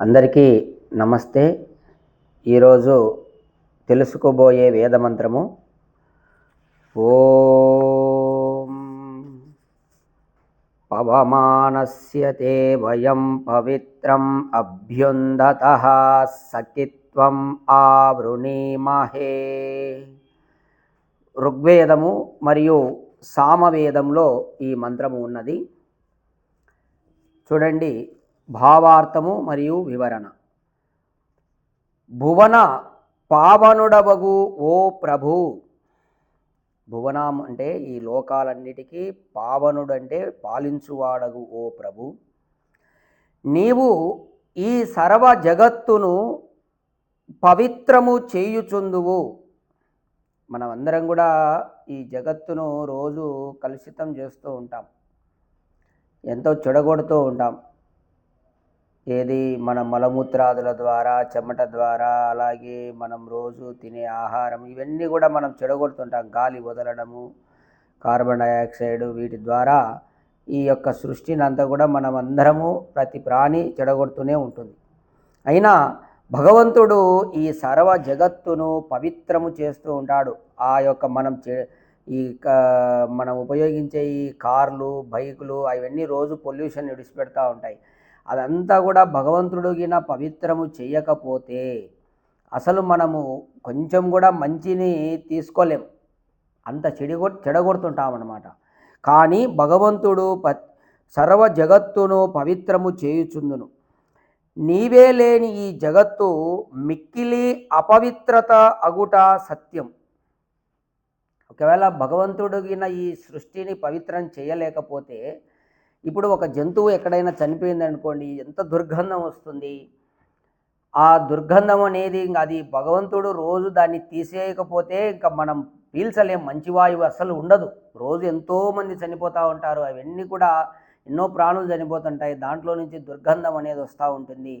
అందరికీ నమస్తే. ఈరోజు తెలుసుకోబోయే వేదమంత్రము ఓ. పవమానస్య తే వయం పవిత్రం అభ్యుందత సఖిత్వం ఆవృణీమహే. ఋగ్వేదము మరియు సామవేదంలో ఈ మంత్రము ఉన్నది. చూడండి భావార్థము మరియు వివరణ. భువన పావనుడవగు ఓ ప్రభు. భువనం అంటే ఈ లోకాలన్నిటికీ పావనుడు అంటే పాలించువాడగు ఓ ప్రభు. నీవు ఈ సర్వ జగత్తును పవిత్రము చేయుచుందువు. మనం అందరం కూడా ఈ జగత్తును రోజు కలుషితం చేస్తూ ఉంటాం. ఎంతో చెడగొడుతూ ఉంటాం. ఏది మన మలమూత్రాదుల ద్వారా చెమట ద్వారా అలాగే మనం రోజు తినే ఆహారం ఇవన్నీ కూడా మనం చెడగొడుతుంటాం. గాలి వదలడము కార్బన్ డైఆక్సైడ్ వీటి ద్వారా ఈ యొక్క సృష్టిని అంతా కూడా మనం అందరము ప్రతి ప్రాణి చెడగొడుతూనే ఉంటుంది. అయినా భగవంతుడు ఈ సర్వ జగత్తును పవిత్రము చేస్తూ ఉంటాడు. ఆ యొక్క మనం చే ఈ క- మనం ఉపయోగించే ఈ కార్లు బైకులు అవన్నీ రోజు పొల్యూషన్ విడిచిపెడతా ఉంటాయి. అదంతా కూడా భగవంతుడు గిన పవిత్రము చేయకపోతే అసలు మనము కొంచెం కూడా మంచిని తీసుకోలేం. అంత చెడిగొ చెడగొడుతుంటామన్నమాట. కానీ భగవంతుడు ప సర్వ జగత్తును పవిత్రము చేయుచుందును. నీవే లేని ఈ జగత్తు మిక్కిలి అపవిత్రత అగుట సత్యం. ఒకవేళ భగవంతుడిగిన ఈ సృష్టిని పవిత్రం చేయలేకపోతే ఇప్పుడు ఒక జంతువు ఎక్కడైనా చనిపోయింది అనుకోండి ఎంత దుర్గంధం వస్తుంది? ఆ దుర్గంధం అనేది ఇంకా అది భగవంతుడు రోజు దాన్ని తీసేయకపోతే ఇంకా మనం పీల్చలేం మంచి వాయువు అసలు ఉండదు. రోజు ఎంతోమంది చనిపోతూ ఉంటారు అవన్నీ కూడా ఎన్నో ప్రాణులు చనిపోతుంటాయి. దాంట్లో నుంచి దుర్గంధం అనేది వస్తూ ఉంటుంది.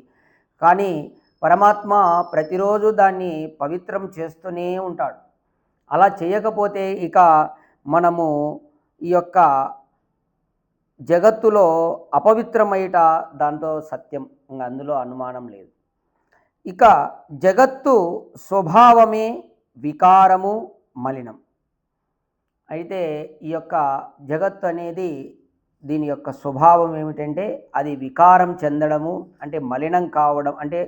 కానీ పరమాత్మ ప్రతిరోజు దాన్ని పవిత్రం చేస్తూనే ఉంటాడు. అలా చేయకపోతే ఇక మనము ఈ యొక్క జగత్తులో అపవిత్రమయ్యట దాంతో సత్యం. ఇంకా అందులో అనుమానం లేదు. ఇక జగత్తు స్వభావమే వికారము మలినం. అయితే ఈ యొక్క జగత్తు అనేది దీని యొక్క స్వభావం ఏమిటంటే అది వికారం చెందడము అంటే మలినం కావడం అంటే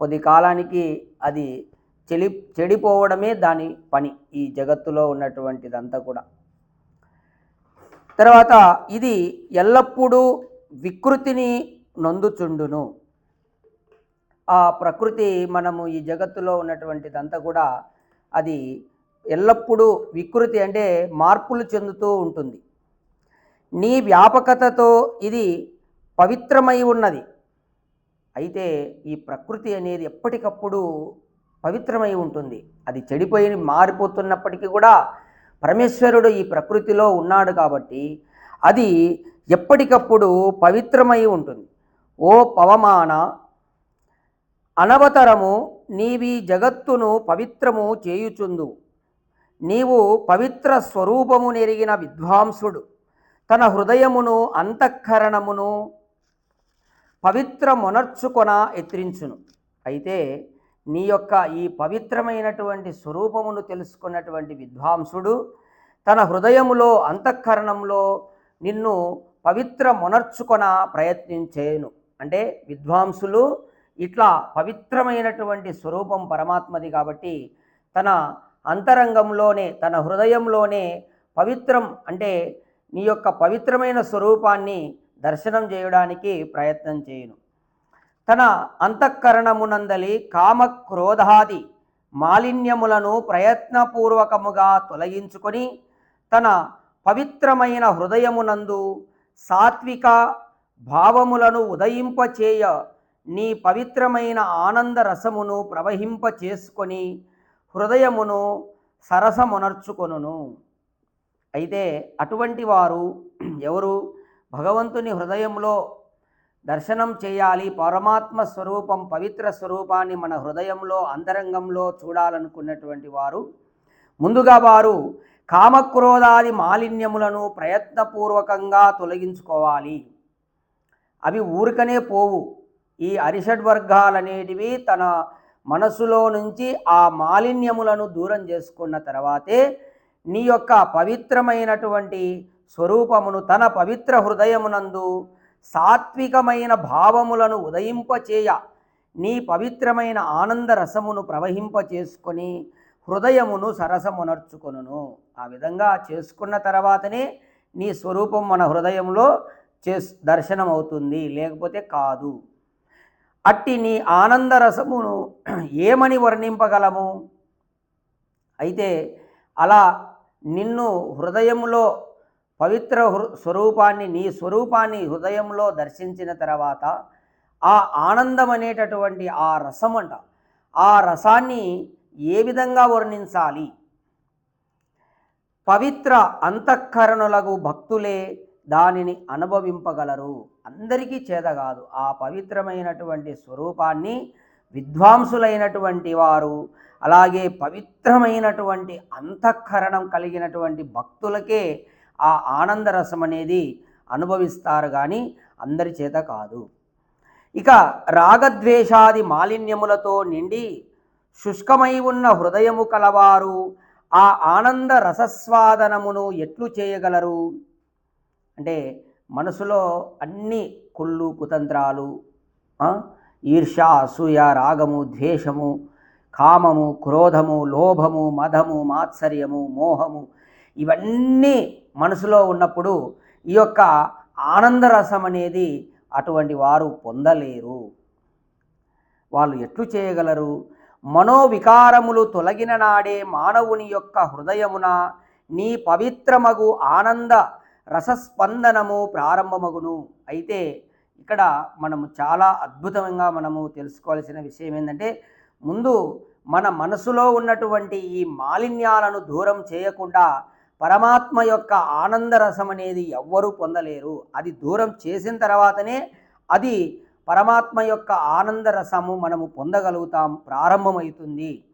కొద్ది కాలానికి అది చెలి చెడిపోవడమే దాని పని ఈ జగత్తులో ఉన్నటువంటిదంతా కూడా. తర్వాత ఇది ఎల్లప్పుడూ వికృతిని నొందుచుండును. ఆ ప్రకృతి మనము ఈ జగత్తులో ఉన్నటువంటిదంతా కూడా అది ఎల్లప్పుడూ వికృతి అంటే మార్పులు చెందుతూ ఉంటుంది. నీ వ్యాపకతతో ఇది పవిత్రమై ఉన్నది. అయితే ఈ ప్రకృతి అనేది ఎప్పటికప్పుడు పవిత్రమై ఉంటుంది. అది చెడిపోయి మారిపోతున్నప్పటికీ కూడా పరమేశ్వరుడు ఈ ప్రకృతిలో ఉన్నాడు కాబట్టి అది ఎప్పటికప్పుడు పవిత్రమై ఉంటుంది. ఓ పవమాన అనవతరము నీవి జగత్తును పవిత్రము చేయుచుందు. నీవు పవిత్ర స్వరూపము నెరిగిన విద్వాంసుడు. తన హృదయమును అంతఃకరణమును పవిత్రమునర్చుకొన ఎత్రించును అయితే నీ యొక్క ఈ పవిత్రమైనటువంటి స్వరూపమును తెలుసుకున్నటువంటి విద్వాంసుడు తన హృదయములో అంతఃకరణంలో నిన్ను పవిత్ర మొనర్చుకొన ప్రయత్నించేను. అంటే విద్వాంసులు ఇట్లా పవిత్రమైనటువంటి స్వరూపం పరమాత్మది కాబట్టి తన అంతరంగంలోనే తన హృదయంలోనే పవిత్రం అంటే నీ యొక్క పవిత్రమైన స్వరూపాన్ని దర్శనం చేయడానికి ప్రయత్నం చేయును. తన అంతఃకరణమునందలి కామ క్రోధాది మాలిన్యములను ప్రయత్నపూర్వకముగా తొలగించుకొని తన పవిత్రమైన హృదయమునందు సాత్విక భావములను ఉదయింపచేయ నీ పవిత్రమైన ఆనంద రసమును ప్రవహింప చేసుకొని హృదయమును సరసమునర్చుకొనును. అయితే అటువంటి వారు ఎవరు? భగవంతుని హృదయంలో దర్శనం చేయాలి. పరమాత్మ స్వరూపం పవిత్ర స్వరూపాన్ని మన హృదయంలో అంతరంగంలో చూడాలనుకున్నటువంటి వారు. ముందుగా వారు కామక్రోధాది మాలిన్యములను ప్రయత్నపూర్వకంగా తొలగించుకోవాలి. అవి ఊరికనే పోవు. ఈ అరిషడ్ వర్గాలనేటివి తన మనసులో నుంచి ఆ మాలిన్యములను దూరం చేసుకున్న తర్వాతే నీ యొక్క పవిత్రమైనటువంటి స్వరూపమును తన పవిత్ర హృదయమునందు సాత్వికమైన భావములను ఉదయింపచేయ. నీ పవిత్రమైన ఆనంద రసమును ప్రవహింప చేసుకొని హృదయమును సరసమునర్చుకొను ఆ విధంగా చేసుకున్న తర్వాతనే నీ స్వరూపం మన హృదయంలో చేస్ దర్శనం అవుతుంది లేకపోతే కాదు. అట్టి నీ ఆనంద రసమును ఏమని వర్ణింపగలము? అయితే అలా నిన్ను హృదయంలో పవిత్ర హృ స్వరూపాన్ని నీ స్వరూపాన్ని హృదయంలో దర్శించిన తర్వాత ఆ ఆనందం అనేటటువంటి ఆ రసం అంట ఆ రసాన్ని ఏ విధంగా వర్ణించాలి? పవిత్ర అంతఃకరణులకు భక్తులే దానిని అనుభవింపగలరు. అందరికీ చేత కాదు. ఆ పవిత్రమైనటువంటి స్వరూపాన్ని విద్వాంసులైనటువంటి వారు అలాగే పవిత్రమైనటువంటి అంతఃకరణం కలిగినటువంటి భక్తులకే ఆ ఆనందరసం అనేది అనుభవిస్తారు కానీ అందరి చేత కాదు. ఇక రాగద్వేషాది మాలిన్యములతో నిండి శుష్కమై ఉన్న హృదయము కలవారు ఆ ఆనంద రసస్వాదనమును ఎట్లు చేయగలరు? అంటే మనసులో అన్ని కుళ్ళు కుతంత్రాలు ఈర్ష అసూయ రాగము ద్వేషము కామము క్రోధము లోభము మదము మాత్సర్యము మోహము ఇవన్నీ మనసులో ఉన్నప్పుడు ఈ యొక్క ఆనందరసం అనేది అటువంటి వారు పొందలేరు. వాళ్ళు ఎట్లు చేయగలరు? మనోవికారములు తొలగిన నాడే మానవుని యొక్క హృదయమున నీ పవిత్రమగు ఆనంద రసస్పందనము ప్రారంభమగును. అయితే ఇక్కడ మనము చాలా అద్భుతంగా మనము తెలుసుకోవాల్సిన విషయం ఏంటంటే ముందు మన మనసులో ఉన్నటువంటి ఈ మాలిన్యాలను దూరం చేయకుండా పరమాత్మ యొక్క ఆనందరసం అనేది ఎవ్వరూ పొందలేరు. అది దూరం చేసిన తర్వాతనే అది పరమాత్మ యొక్క ఆనందరసము మనము పొందగలుగుతాం ప్రారంభమవుతుంది.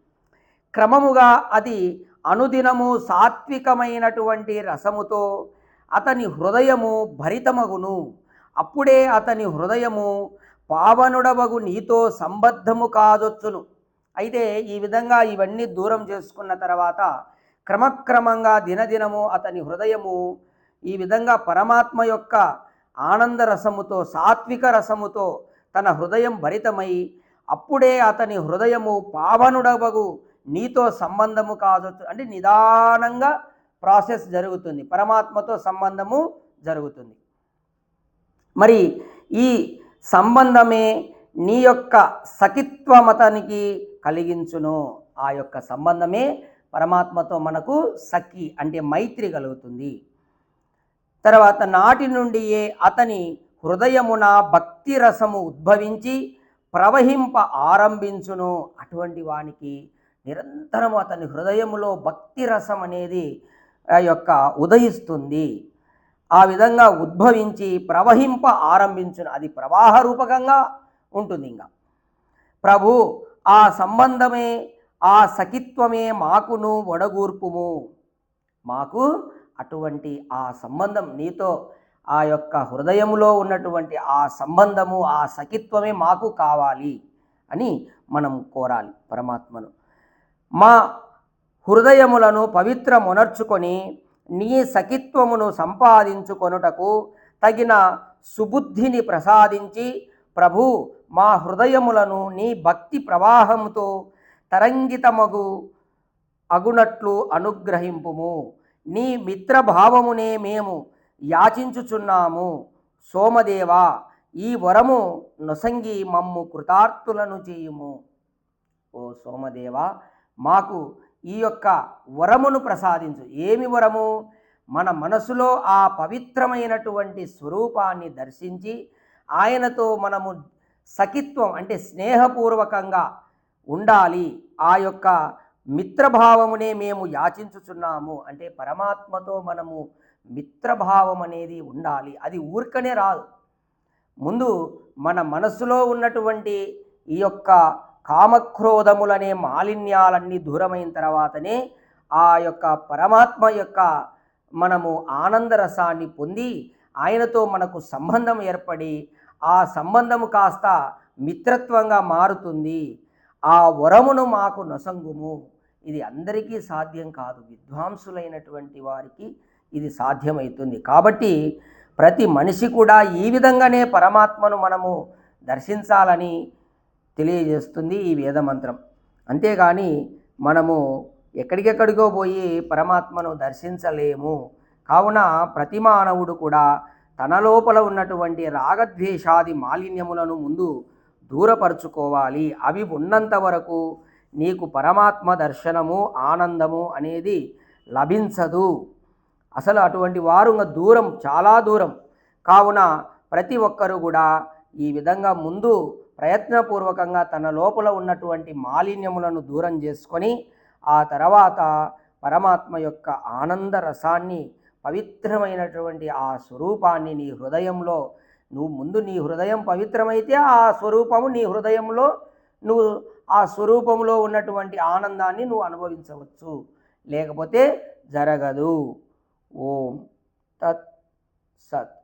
క్రమముగా అది అనుదినము సాత్వికమైనటువంటి రసముతో అతని హృదయము భరితమగును. అప్పుడే అతని హృదయము పావనుడవగు నీతో సంబద్ధము కాదొచ్చును. అయితే ఈ విధంగా ఇవన్నీ దూరం చేసుకున్న తర్వాత క్రమక్రమంగా దినదినము అతని హృదయము ఈ విధంగా పరమాత్మ యొక్క ఆనంద రసముతో సాత్విక రసముతో తన హృదయం భరితమై అప్పుడే అతని హృదయము పావనుడవగు నీతో సంబంధము కాదు అంటే నిదానంగా ప్రాసెస్ జరుగుతుంది. పరమాత్మతో సంబంధము జరుగుతుంది. మరి ఈ సంబంధమే నీ యొక్క సఖిత్వ మతానికి కలిగించును. ఆ యొక్క సంబంధమే పరమాత్మతో మనకు సఖి అంటే మైత్రి కలుగుతుంది. తర్వాత నాటి నుండియే అతని హృదయమున భక్తి రసము ఉద్భవించి ప్రవహింప ఆరంభించును. అటువంటి వానికి నిరంతరం అతని హృదయములో భక్తి రసం అనేది ఆ యొక్క ఉదయిస్తుంది. ఆ విధంగా ఉద్భవించి ప్రవహింప ఆరంభించును. అది ప్రవాహ రూపకంగా ఉంటుంది ఇంకా. ప్రభు ఆ సంబంధమే ఆ సఖిత్వమే మాకును వడగూర్పుము. మాకు అటువంటి ఆ సంబంధం నీతో ఆ యొక్క హృదయములో ఉన్నటువంటి ఆ సంబంధము ఆ సఖిత్వమే మాకు కావాలి అని మనం కోరాలి పరమాత్మను. మా హృదయములను పవిత్రమునర్చుకొని నీ సఖిత్వమును సంపాదించుకొనుటకు తగిన సుబుద్ధిని ప్రసాదించి ప్రభు మా హృదయములను నీ భక్తి ప్రవాహముతో తరంగితమగు అగునట్లు అనుగ్రహింపుము. నీ మిత్రభావమునే మేము యాచించుచున్నాము. సోమదేవా ఈ వరము నొసంగి మమ్ము కృతార్థులను చేయుము. ఓ సోమదేవ మాకు ఈ యొక్క వరమును ప్రసాదించు. ఏమి వరము? మన మనసులో ఆ పవిత్రమైనటువంటి స్వరూపాన్ని దర్శించి ఆయనతో మనము సఖిత్వం అంటే స్నేహపూర్వకంగా ఉండాలి. ఆ యొక్క మిత్రభావమునే మేము యాచించుచున్నాము. అంటే పరమాత్మతో మనము మిత్రభావం అనేది ఉండాలి. అది ఊరికనే రాదు. ముందు మన మనసులో ఉన్నటువంటి ఈ యొక్క కామక్రోధములనే మాలిన్యాలన్నీ దూరమైన తర్వాతనే ఆ యొక్క పరమాత్మ యొక్క మనము ఆనందరసాన్ని పొంది ఆయనతో మనకు సంబంధం ఏర్పడి ఆ సంబంధము కాస్త మిత్రత్వంగా మారుతుంది. ఆ వరమును మాకు నొసంగుము. ఇది అందరికీ సాధ్యం కాదు. విద్వాంసులైనటువంటి వారికి ఇది సాధ్యమవుతుంది కాబట్టి ప్రతి మనిషి కూడా ఈ విధంగానే పరమాత్మను మనము దర్శించాలని తెలియజేస్తుంది ఈ వేదమంత్రం. అంతేగాని మనము ఎక్కడికెక్కడికో పోయి పరమాత్మను దర్శించలేము. కావున ప్రతి మానవుడు కూడా తన లోపల ఉన్నటువంటి రాగద్వేషాది మాలిన్యములను ముందు దూరపరుచుకోవాలి. అవి ఉన్నంత వరకు నీకు పరమాత్మ దర్శనము ఆనందము అనేది లభించదు. అసలు అటువంటి వారు దూరం చాలా దూరం. కావున ప్రతి ఒక్కరూ కూడా ఈ విధంగా ముందు ప్రయత్నపూర్వకంగా తన లోపల ఉన్నటువంటి మాలిన్యములను దూరం చేసుకొని ఆ తర్వాత పరమాత్మ యొక్క ఆనంద రసాన్ని పవిత్రమైనటువంటి ఆ స్వరూపాన్ని నీ హృదయంలో నువ్వు ముందు నీ హృదయం పవిత్రమైతే ఆ స్వరూపము నీ హృదయంలో నువ్వు ఆ స్వరూపంలో ఉన్నటువంటి ఆనందాన్ని నువ్వు అనుభవించవచ్చు. లేకపోతే జరగదు. ఓం తత్ సత్.